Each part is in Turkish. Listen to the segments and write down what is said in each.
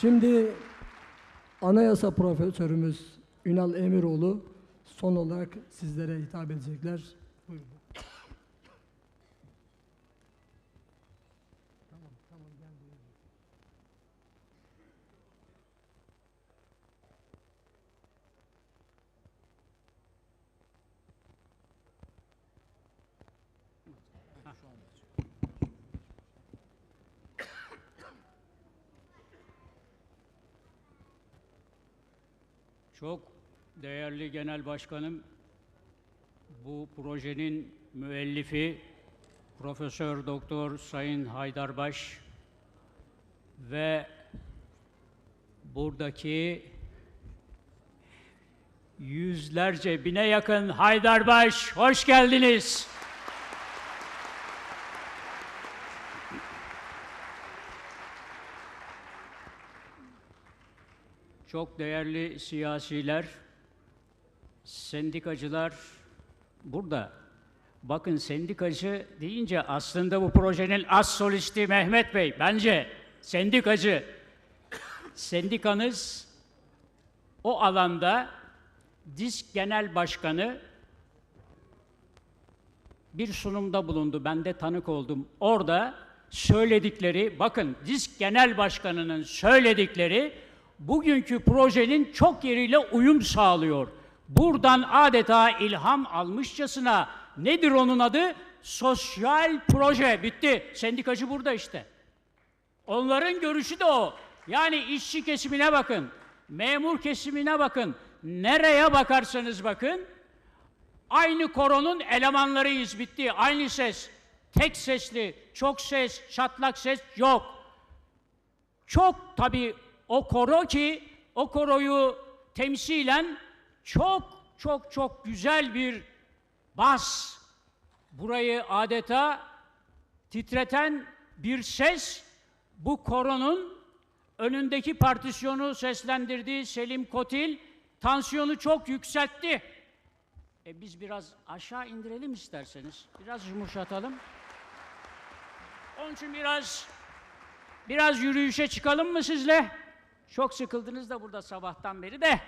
Şimdi anayasa profesörümüz Ünal Emiroğlu son olarak sizlere hitap edecekler. Buyurun. Çok değerli genel başkanım, bu projenin müellifi Profesör Doktor Sayın Haydarbaş ve buradaki yüzlerce bine yakın Haydarbaş hoş geldiniz. Çok değerli siyasiler, sendikacılar burada. Bakın sendikacı deyince aslında bu projenin as solisti Mehmet Bey. Bence sendikacı. Sendikanız o alanda DİSK Genel Başkanı bir sunumda bulundu. Ben de tanık oldum. Orada söyledikleri, bakın DİSK Genel Başkanı'nın söyledikleri bugünkü projenin çok yeriyle uyum sağlıyor. Buradan adeta ilham almışçasına nedir onun adı? Sosyal proje. Bitti. Sendikacı burada işte. Onların görüşü de o. Yani işçi kesimine bakın, memur kesimine bakın, nereye bakarsanız bakın, Aynı koronun elemanlarıyız bitti. Aynı ses. Tek sesli, çok ses, çatlak ses yok. Çok tabii o koro ki o koroyu temsilen çok çok çok güzel bir bas. Burayı adeta titreten bir ses bu koronun önündeki partisyonu seslendirdiği Selim Kotil tansiyonu çok yükseltti. E biz biraz aşağı indirelim isterseniz. Biraz yumuşatalım. Onun için biraz biraz yürüyüşe çıkalım mı sizle? Çok sıkıldınız da burada sabahtan beri de.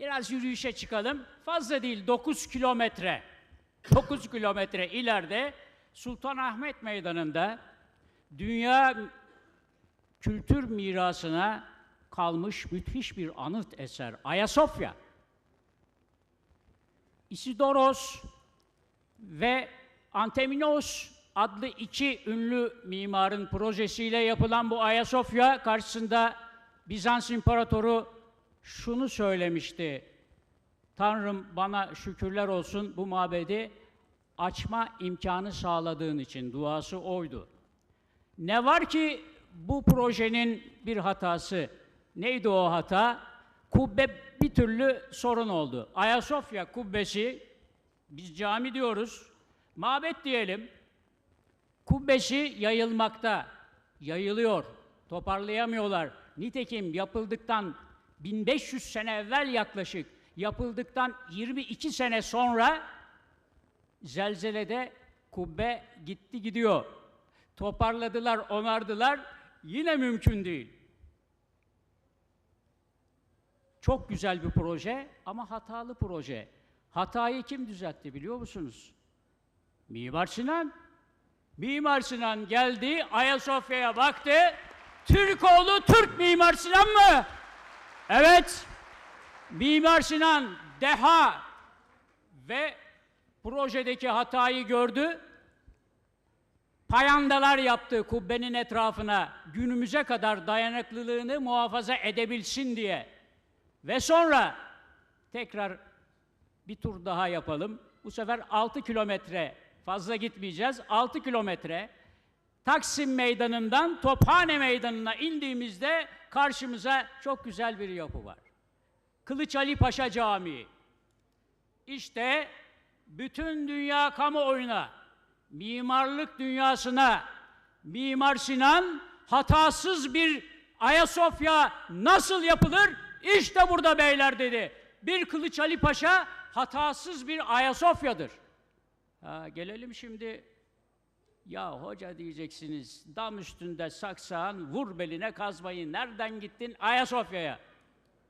Biraz yürüyüşe çıkalım. Fazla değil 9 kilometre. 9 kilometre ileride Sultanahmet Meydanı'nda dünya kültür mirasına kalmış müthiş bir anıt eser Ayasofya. Isidoros ve Anteminos adlı iki ünlü mimarın projesiyle yapılan bu Ayasofya karşısında Bizans İmparatoru şunu söylemişti. Tanrım bana şükürler olsun bu mabedi açma imkanı sağladığın için duası oydu. Ne var ki bu projenin bir hatası. Neydi o hata? Kubbe bir türlü sorun oldu. Ayasofya kubbesi, biz cami diyoruz, mabet diyelim. Kubbesi yayılmakta, yayılıyor, toparlayamıyorlar. Nitekim yapıldıktan 1500 sene evvel yaklaşık, yapıldıktan 22 sene sonra zelzelede kubbe gitti gidiyor. Toparladılar, onardılar, yine mümkün değil. Çok güzel bir proje ama hatalı proje. Hatayı kim düzeltti biliyor musunuz? Mimar Sinan. Mimar Sinan geldi, Ayasofya'ya baktı. Türkoğlu Türk Mimar Sinan mı? Evet. Mimar Sinan deha ve projedeki hatayı gördü. Payandalar yaptı kubbenin etrafına günümüze kadar dayanıklılığını muhafaza edebilsin diye. Ve sonra tekrar bir tur daha yapalım. Bu sefer 6 kilometre fazla gitmeyeceğiz. 6 kilometre Taksim Meydanı'ndan Tophane Meydanı'na indiğimizde karşımıza çok güzel bir yapı var. Kılıç Ali Paşa Camii. İşte bütün dünya kamuoyuna, mimarlık dünyasına Mimar Sinan hatasız bir Ayasofya nasıl yapılır? İşte burada beyler dedi. Bir Kılıç Ali Paşa hatasız bir Ayasofya'dır. Ha, gelelim şimdi Ya hoca diyeceksiniz, dam üstünde saksağın, vur beline kazmayı. Nereden gittin? Ayasofya'ya.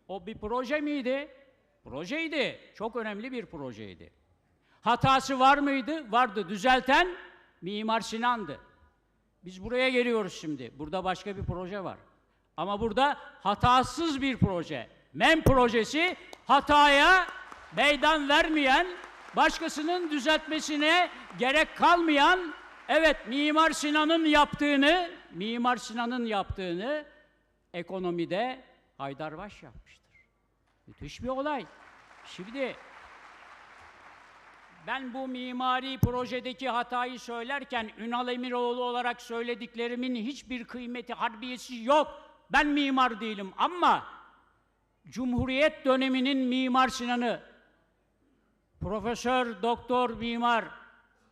O bir proje miydi? Projeydi. Çok önemli bir projeydi. Hatası var mıydı? Vardı. Düzelten Mimar Sinan'dı. Biz buraya geliyoruz şimdi. Burada başka bir proje var. Ama burada hatasız bir proje. MEM projesi hataya meydan vermeyen, başkasının düzeltmesine gerek kalmayan, evet Mimar Sinan'ın yaptığını, Mimar Sinan'ın yaptığını ekonomide Haydarbaş yapmıştır. Müthiş bir olay. Şimdi ben bu mimari projedeki hatayı söylerken Ünal Emiroğlu olarak söylediklerimin hiçbir kıymeti, harbiyesi yok. Ben mimar değilim ama Cumhuriyet döneminin Mimar Sinan'ı, Profesör Doktor Mimar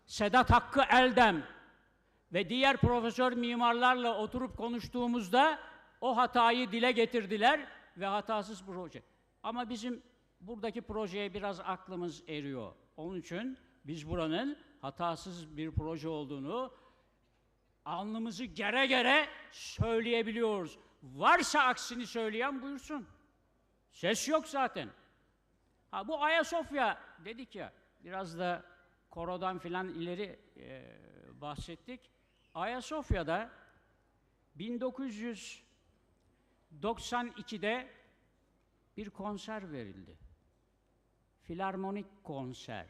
Sedat Hakkı Eldem ve diğer profesör mimarlarla oturup konuştuğumuzda o hatayı dile getirdiler ve hatasız proje. Ama bizim buradaki projeye biraz aklımız eriyor. Onun için biz buranın hatasız bir proje olduğunu alnımızı gere gere söyleyebiliyoruz. Varsa aksini söyleyen buyursun. Ses yok zaten. Ha bu Ayasofya dedik ya, biraz da korodan filan ileri e, bahsettik. Ayasofya'da 1992'de bir konser verildi. Filarmonik konser.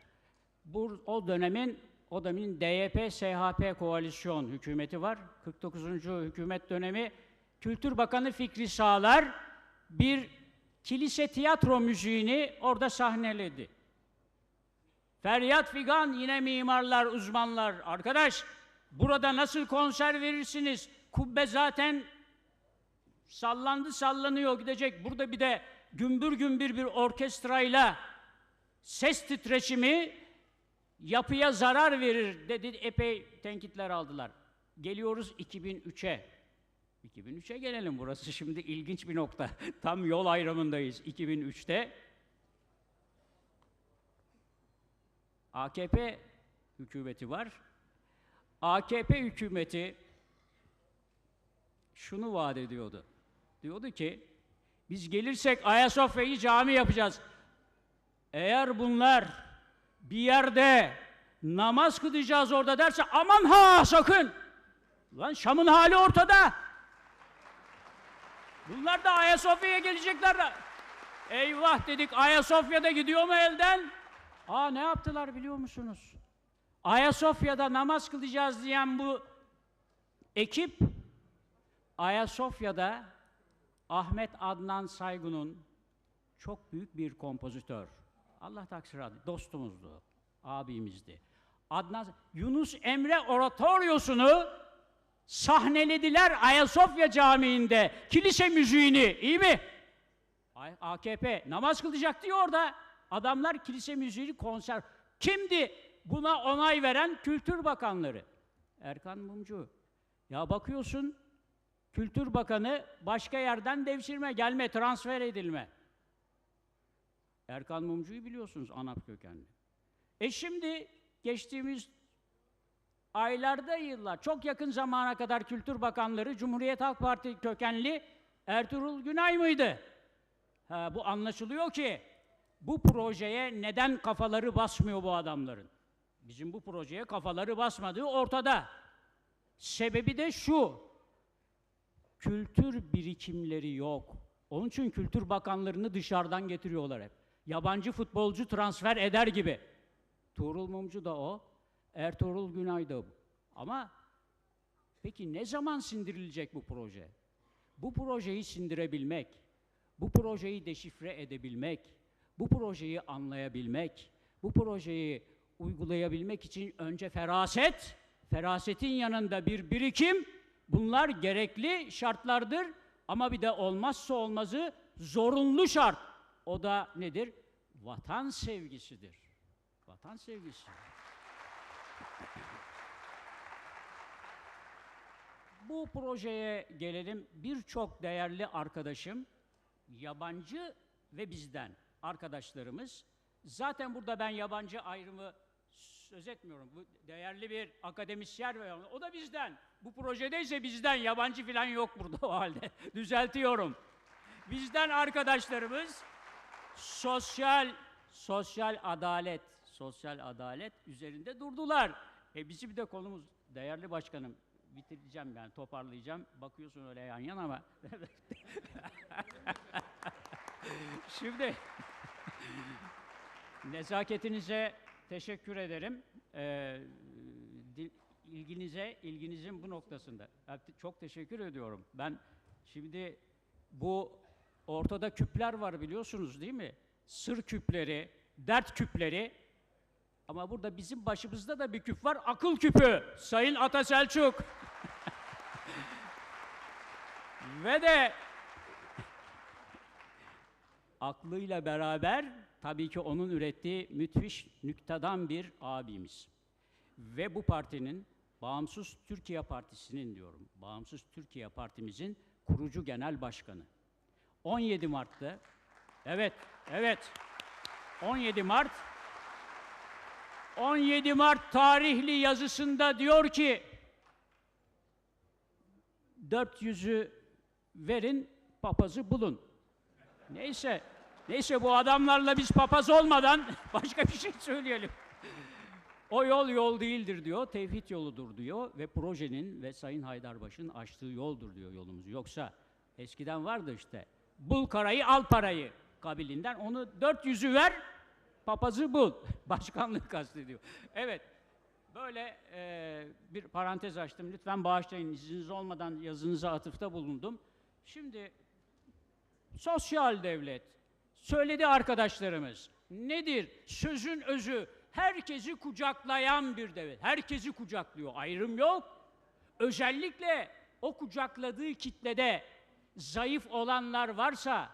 Bu o dönemin o dönemin DYP SHP koalisyon hükümeti var. 49. hükümet dönemi Kültür Bakanı Fikri Sağlar bir kilise tiyatro müziğini orada sahneledi. Feryat figan yine mimarlar, uzmanlar. Arkadaş burada nasıl konser verirsiniz? Kubbe zaten sallandı sallanıyor gidecek. Burada bir de gümbür gümbür bir orkestrayla ses titreşimi yapıya zarar verir dedi. Epey tenkitler aldılar. Geliyoruz 2003'e. 2003'e gelelim burası şimdi ilginç bir nokta. Tam yol ayrımındayız 2003'te. AKP hükümeti var. AKP hükümeti şunu vaat ediyordu. Diyordu ki biz gelirsek Ayasofya'yı cami yapacağız. Eğer bunlar bir yerde namaz kılacağız orada derse aman ha sakın. Lan Şam'ın hali ortada. Bunlar da Ayasofya'ya gelecekler de. Eyvah dedik Ayasofya'da gidiyor mu elden? Aa ne yaptılar biliyor musunuz? Ayasofya'da namaz kılacağız diyen bu ekip Ayasofya'da Ahmet Adnan Saygun'un çok büyük bir kompozitör. Allah takdir adı, dostumuzdu, abimizdi. Adnan Yunus Emre oratoryosunu sahnelediler Ayasofya Camii'nde kilise müziğini, iyi mi? AKP namaz kılacak diyor orada. Adamlar kilise müziğini konser. Kimdi buna onay veren Kültür Bakanları? Erkan Mumcu. Ya bakıyorsun Kültür Bakanı başka yerden devşirme, gelme, transfer edilme. Erkan Mumcu'yu biliyorsunuz ANAP kökenli. E şimdi geçtiğimiz aylarda yıllar, çok yakın zamana kadar Kültür Bakanları Cumhuriyet Halk Parti kökenli Ertuğrul Günay mıydı? Ha, bu anlaşılıyor ki bu projeye neden kafaları basmıyor bu adamların? Bizim bu projeye kafaları basmadığı ortada. Sebebi de şu, kültür birikimleri yok. Onun için kültür bakanlarını dışarıdan getiriyorlar hep. Yabancı futbolcu transfer eder gibi. Tuğrul Mumcu da o, Ertuğrul Günay da bu. Ama peki ne zaman sindirilecek bu proje? Bu projeyi sindirebilmek, bu projeyi deşifre edebilmek, bu projeyi anlayabilmek, bu projeyi uygulayabilmek için önce feraset, ferasetin yanında bir birikim, bunlar gerekli şartlardır ama bir de olmazsa olmazı zorunlu şart. O da nedir? Vatan sevgisidir. Vatan sevgisi. Bu projeye gelelim. Birçok değerli arkadaşım, yabancı ve bizden arkadaşlarımız, zaten burada ben yabancı ayrımı söz etmiyorum. Bu değerli bir akademisyen ve o da bizden. Bu projedeyse bizden. Yabancı falan yok burada o halde. Düzeltiyorum. Bizden arkadaşlarımız sosyal sosyal adalet, sosyal adalet üzerinde durdular. E bizim de konumuz değerli başkanım bitireceğim ben toparlayacağım. Bakıyorsun öyle yan yana ama Şimdi nezaketinize teşekkür ederim. Ee, ilginize, ilginizin bu noktasında. Çok teşekkür ediyorum. Ben şimdi bu ortada küpler var biliyorsunuz değil mi? Sır küpleri, dert küpleri. Ama burada bizim başımızda da bir küp var. Akıl küpü. Sayın Ata Selçuk. Ve de aklıyla beraber tabii ki onun ürettiği müthiş nüktedan bir abimiz. Ve bu partinin Bağımsız Türkiye Partisi'nin diyorum, Bağımsız Türkiye Partimizin kurucu genel başkanı. 17 Mart'ta, evet, evet, 17 Mart, 17 Mart tarihli yazısında diyor ki, 400'ü verin, papazı bulun. Neyse, neyse bu adamlarla biz papaz olmadan başka bir şey söyleyelim. O yol yol değildir diyor, tevhid yoludur diyor ve projenin ve Sayın Haydarbaş'ın açtığı yoldur diyor yolumuz. Yoksa eskiden vardı işte, bul karayı al parayı kabilinden, onu 400'ü ver, papazı bul. Başkanlık kastediyor. Evet, böyle eee, bir parantez açtım. Lütfen bağışlayın, izniniz olmadan yazınıza atıfta bulundum. Şimdi Sosyal devlet. Söyledi arkadaşlarımız. Nedir? Sözün özü. Herkesi kucaklayan bir devlet. Herkesi kucaklıyor. Ayrım yok. Özellikle o kucakladığı kitlede zayıf olanlar varsa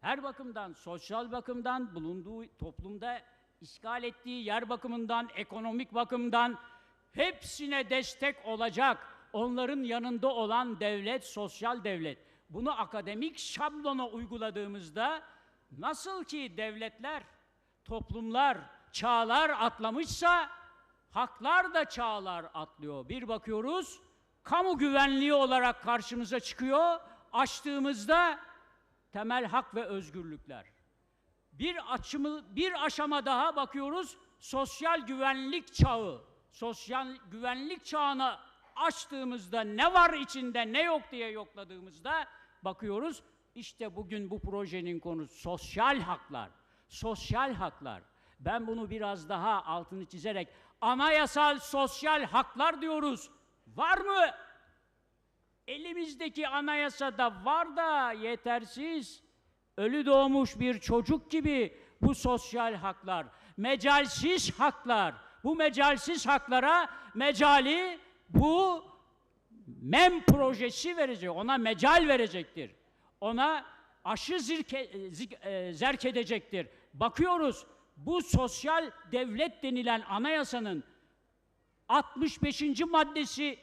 her bakımdan, sosyal bakımdan, bulunduğu toplumda işgal ettiği yer bakımından, ekonomik bakımdan hepsine destek olacak. Onların yanında olan devlet, sosyal devlet. Bunu akademik şablona uyguladığımızda nasıl ki devletler, toplumlar, çağlar atlamışsa haklar da çağlar atlıyor. Bir bakıyoruz kamu güvenliği olarak karşımıza çıkıyor. Açtığımızda temel hak ve özgürlükler. Bir açımı bir aşama daha bakıyoruz sosyal güvenlik çağı. Sosyal güvenlik çağına açtığımızda ne var içinde ne yok diye yokladığımızda bakıyoruz işte bugün bu projenin konusu sosyal haklar. Sosyal haklar. Ben bunu biraz daha altını çizerek anayasal sosyal haklar diyoruz. Var mı? Elimizdeki anayasada var da yetersiz. Ölü doğmuş bir çocuk gibi bu sosyal haklar, mecalsiz haklar, bu mecalsiz haklara mecali bu MEM projesi verecek, ona mecal verecektir. Ona aşı zirke, zik- e, zerk edecektir. Bakıyoruz bu sosyal devlet denilen anayasanın 65. maddesi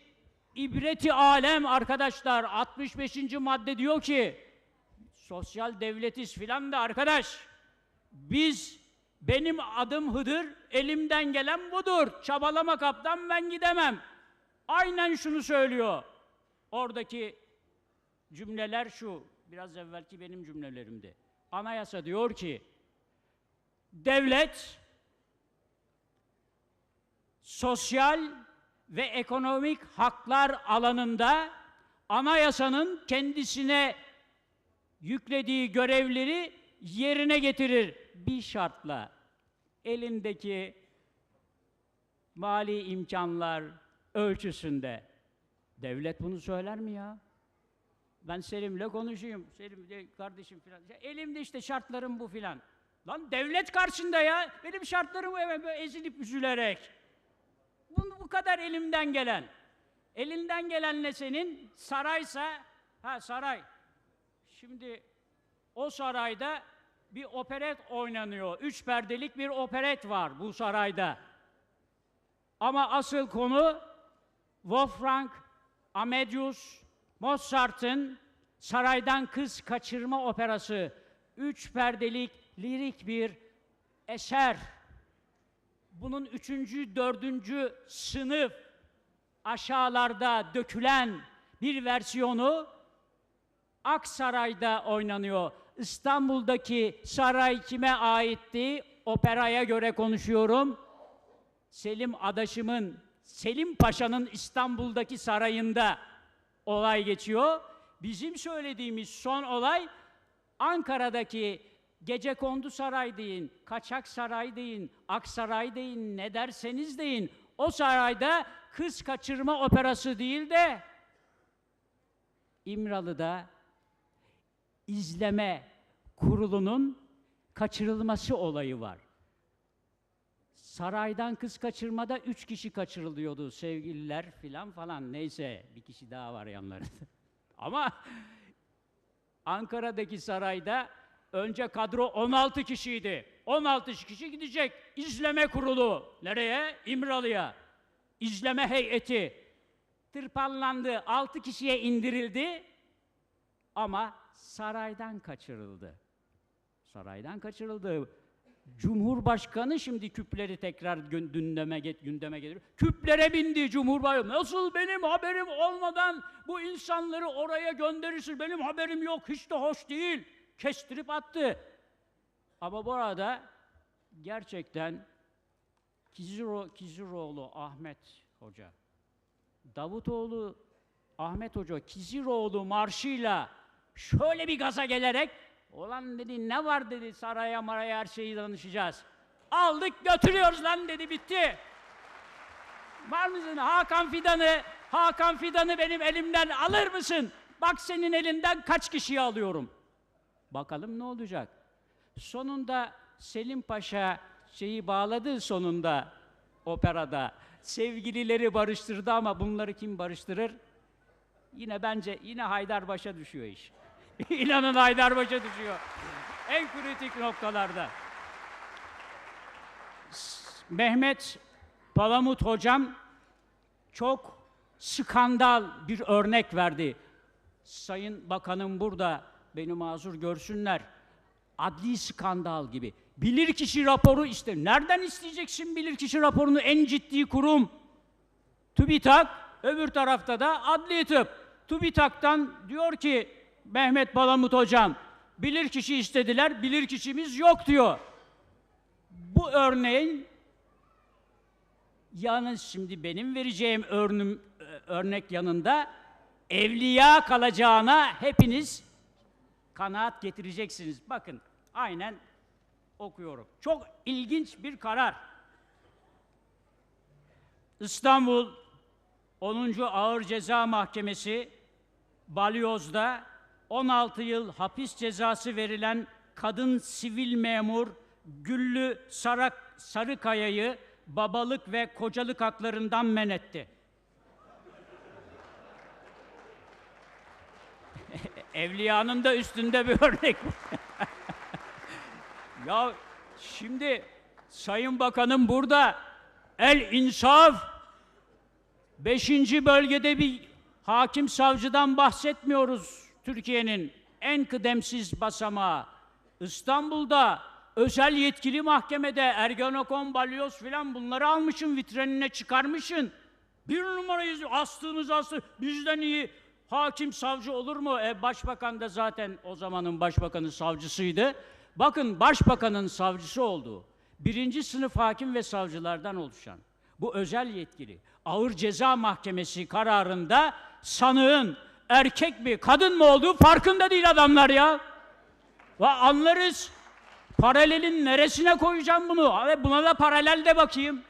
ibreti alem arkadaşlar 65. madde diyor ki sosyal devletiz filan da arkadaş biz benim adım Hıdır elimden gelen budur çabalama kaptan ben gidemem aynen şunu söylüyor oradaki cümleler şu biraz evvelki benim cümlelerimdi anayasa diyor ki devlet sosyal ve ekonomik haklar alanında anayasanın kendisine yüklediği görevleri yerine getirir bir şartla. Elindeki mali imkanlar ölçüsünde. Devlet bunu söyler mi ya? Ben Selim'le konuşayım. Selim de kardeşim filan. Elimde işte şartlarım bu filan. Lan devlet karşında ya. Benim şartlarım evet böyle ezilip üzülerek. Bu, bu kadar elimden gelen. Elinden gelen ne senin? Saraysa, ha saray. Şimdi o sarayda bir operet oynanıyor. Üç perdelik bir operet var bu sarayda. Ama asıl konu Wolfgang Amadeus Mozart'ın Saraydan Kız Kaçırma Operası. Üç perdelik lirik bir eser. bunun üçüncü, dördüncü sınıf aşağılarda dökülen bir versiyonu Aksaray'da oynanıyor. İstanbul'daki saray kime aitti? Operaya göre konuşuyorum. Selim Adaşım'ın, Selim Paşa'nın İstanbul'daki sarayında olay geçiyor. Bizim söylediğimiz son olay Ankara'daki Gecekondu Saray deyin, Kaçak Saray deyin, Aksaray deyin, ne derseniz deyin. O sarayda kız kaçırma operası değil de İmralı'da izleme kurulunun kaçırılması olayı var. Saraydan kız kaçırmada üç kişi kaçırılıyordu sevgililer filan falan neyse bir kişi daha var yanlarında. Ama Ankara'daki sarayda önce kadro 16 kişiydi. 16 kişi gidecek. İzleme kurulu. Nereye? İmralı'ya. İzleme heyeti. Tırpanlandı. 6 kişiye indirildi. Ama saraydan kaçırıldı. Saraydan kaçırıldı. Cumhurbaşkanı şimdi küpleri tekrar gün- gündeme gündeme gelir. Küplere bindi Cumhurbaşkanı. Nasıl benim haberim olmadan bu insanları oraya gönderirsin? Benim haberim yok. Hiç de hoş değil. Kestirip attı. Ama bu arada gerçekten Kiziro, Kiziroğlu Ahmet Hoca, Davutoğlu Ahmet Hoca Kiziroğlu marşıyla şöyle bir gaza gelerek Olan dedi ne var dedi saraya maraya her şeyi danışacağız. Aldık götürüyoruz lan dedi bitti. Var mısın Hakan Fidan'ı, Hakan Fidan'ı benim elimden alır mısın? Bak senin elinden kaç kişiyi alıyorum. Bakalım ne olacak. Sonunda Selim Paşa şeyi bağladı sonunda operada. Sevgilileri barıştırdı ama bunları kim barıştırır? Yine bence yine Haydarbaş'a düşüyor iş. İnanın Haydarbaş'a düşüyor. En kritik noktalarda. Mehmet Palamut hocam çok skandal bir örnek verdi. Sayın Bakanım burada beni mazur görsünler. Adli skandal gibi. Bilirkişi raporu iste. Nereden isteyeceksin bilirkişi raporunu en ciddi kurum? TÜBİTAK, öbür tarafta da adli tıp. TÜBİTAK'tan diyor ki Mehmet Balamut hocam, bilirkişi istediler, bilirkişimiz yok diyor. Bu örneğin yalnız şimdi benim vereceğim örnüm, e, örnek yanında evliya kalacağına hepiniz kanaat getireceksiniz. Bakın aynen okuyorum. Çok ilginç bir karar. İstanbul 10. Ağır Ceza Mahkemesi Balyoz'da 16 yıl hapis cezası verilen kadın sivil memur Güllü Sarak Sarıkaya'yı babalık ve kocalık haklarından men etti. Evliyanın da üstünde bir örnek. ya şimdi Sayın Bakanım burada el insaf Beşinci bölgede bir hakim savcıdan bahsetmiyoruz Türkiye'nin en kıdemsiz basamağı. İstanbul'da özel yetkili mahkemede Ergenekon, Balyoz filan bunları almışın vitrinine çıkarmışın. Bir numarayız astığınız astı bizden iyi hakim savcı olur mu? E, başbakan da zaten o zamanın başbakanın savcısıydı. Bakın başbakanın savcısı olduğu birinci sınıf hakim ve savcılardan oluşan bu özel yetkili ağır ceza mahkemesi kararında sanığın erkek mi kadın mı olduğu farkında değil adamlar ya. Ve anlarız. Paralelin neresine koyacağım bunu? Abi buna da paralel de bakayım.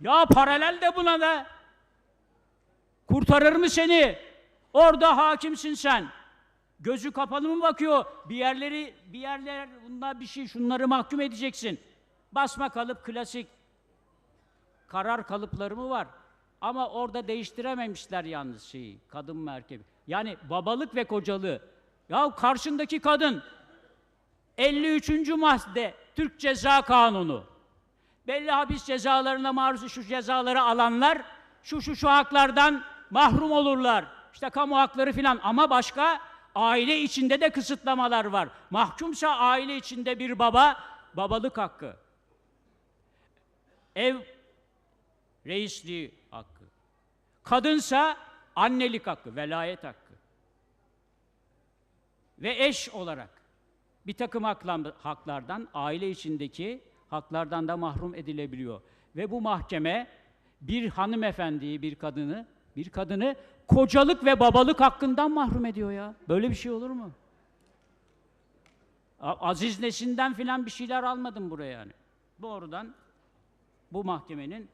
Ya paralel de buna da. Kurtarır mı seni? Orada hakimsin sen. Gözü kapalı mı bakıyor? Bir yerleri, bir yerler, bunlar bir şey, şunları mahkum edeceksin. Basma kalıp klasik karar kalıpları mı var? Ama orada değiştirememişler yalnız şeyi, kadın mı erkek? Yani babalık ve kocalığı. Ya karşındaki kadın 53. madde Türk Ceza Kanunu. Belli hapis cezalarına maruz şu cezaları alanlar şu şu şu haklardan mahrum olurlar. İşte kamu hakları filan ama başka aile içinde de kısıtlamalar var. Mahkumsa aile içinde bir baba babalık hakkı. ev reisliği. Kadınsa annelik hakkı, velayet hakkı. Ve eş olarak bir takım haklar- haklardan, aile içindeki haklardan da mahrum edilebiliyor. Ve bu mahkeme bir hanımefendiyi, bir kadını, bir kadını kocalık ve babalık hakkından mahrum ediyor ya. Böyle bir şey olur mu? Aziz Nesin'den filan bir şeyler almadım buraya yani. Doğrudan bu mahkemenin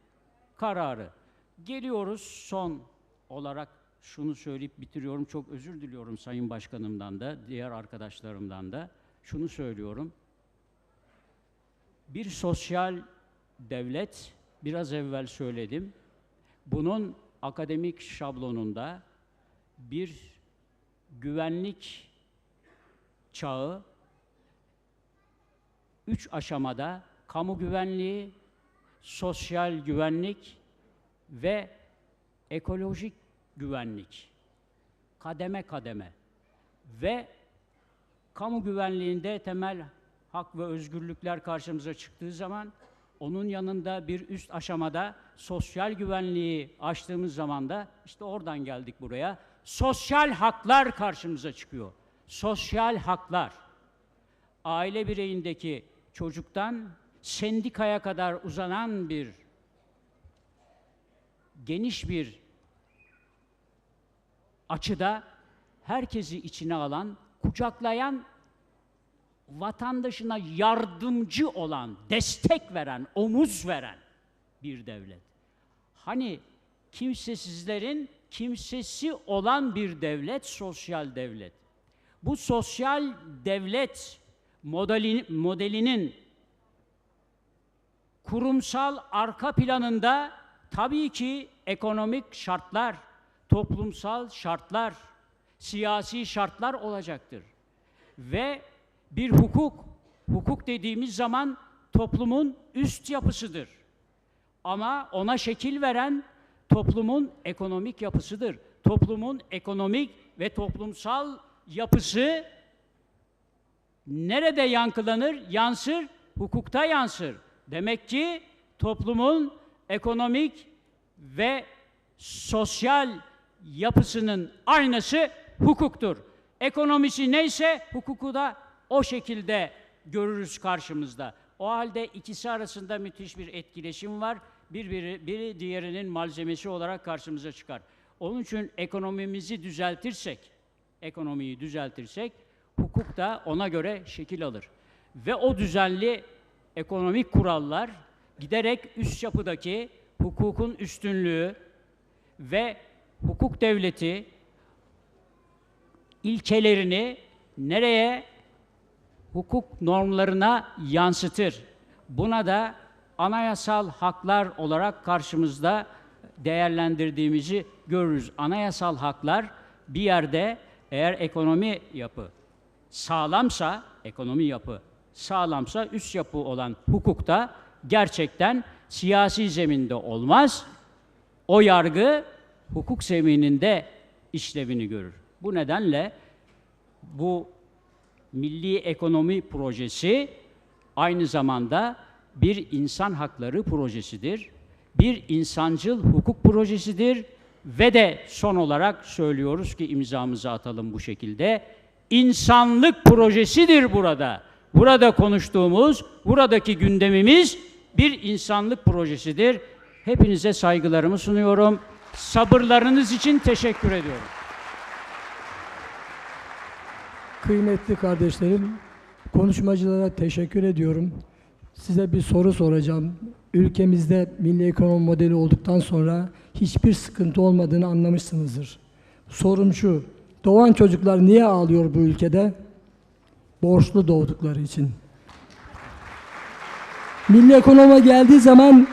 kararı. Geliyoruz son olarak şunu söyleyip bitiriyorum. Çok özür diliyorum Sayın Başkanımdan da, diğer arkadaşlarımdan da. Şunu söylüyorum. Bir sosyal devlet, biraz evvel söyledim. Bunun akademik şablonunda bir güvenlik çağı üç aşamada kamu güvenliği, sosyal güvenlik ve ekolojik güvenlik kademe kademe ve kamu güvenliğinde temel hak ve özgürlükler karşımıza çıktığı zaman onun yanında bir üst aşamada sosyal güvenliği açtığımız zaman da işte oradan geldik buraya. Sosyal haklar karşımıza çıkıyor. Sosyal haklar aile bireyindeki çocuktan sendikaya kadar uzanan bir geniş bir açıda herkesi içine alan, kucaklayan, vatandaşına yardımcı olan, destek veren, omuz veren bir devlet. Hani kimsesizlerin kimsesi olan bir devlet, sosyal devlet. Bu sosyal devlet modeli, modelinin kurumsal arka planında tabii ki ekonomik şartlar, toplumsal şartlar, siyasi şartlar olacaktır. Ve bir hukuk, hukuk dediğimiz zaman toplumun üst yapısıdır. Ama ona şekil veren toplumun ekonomik yapısıdır. Toplumun ekonomik ve toplumsal yapısı nerede yankılanır? Yansır, hukukta yansır. Demek ki toplumun ekonomik ve sosyal yapısının aynısı hukuktur. Ekonomisi neyse hukuku da o şekilde görürüz karşımızda. O halde ikisi arasında müthiş bir etkileşim var. Birbiri, biri diğerinin malzemesi olarak karşımıza çıkar. Onun için ekonomimizi düzeltirsek, ekonomiyi düzeltirsek hukuk da ona göre şekil alır. Ve o düzenli ekonomik kurallar giderek üst yapıdaki hukukun üstünlüğü ve hukuk devleti ilkelerini nereye? Hukuk normlarına yansıtır. Buna da anayasal haklar olarak karşımızda değerlendirdiğimizi görürüz. Anayasal haklar bir yerde eğer ekonomi yapı sağlamsa, ekonomi yapı sağlamsa üst yapı olan hukukta gerçekten siyasi zeminde olmaz. O yargı hukuk zemininde işlevini görür. Bu nedenle bu milli ekonomi projesi aynı zamanda bir insan hakları projesidir. Bir insancıl hukuk projesidir ve de son olarak söylüyoruz ki imzamızı atalım bu şekilde. İnsanlık projesidir burada. Burada konuştuğumuz, buradaki gündemimiz bir insanlık projesidir. Hepinize saygılarımı sunuyorum. Sabırlarınız için teşekkür ediyorum. Kıymetli kardeşlerim, konuşmacılara teşekkür ediyorum. Size bir soru soracağım. Ülkemizde milli ekonomi modeli olduktan sonra hiçbir sıkıntı olmadığını anlamışsınızdır. Sorum şu, doğan çocuklar niye ağlıyor bu ülkede? Borçlu doğdukları için. Milli ekonomi geldiği zaman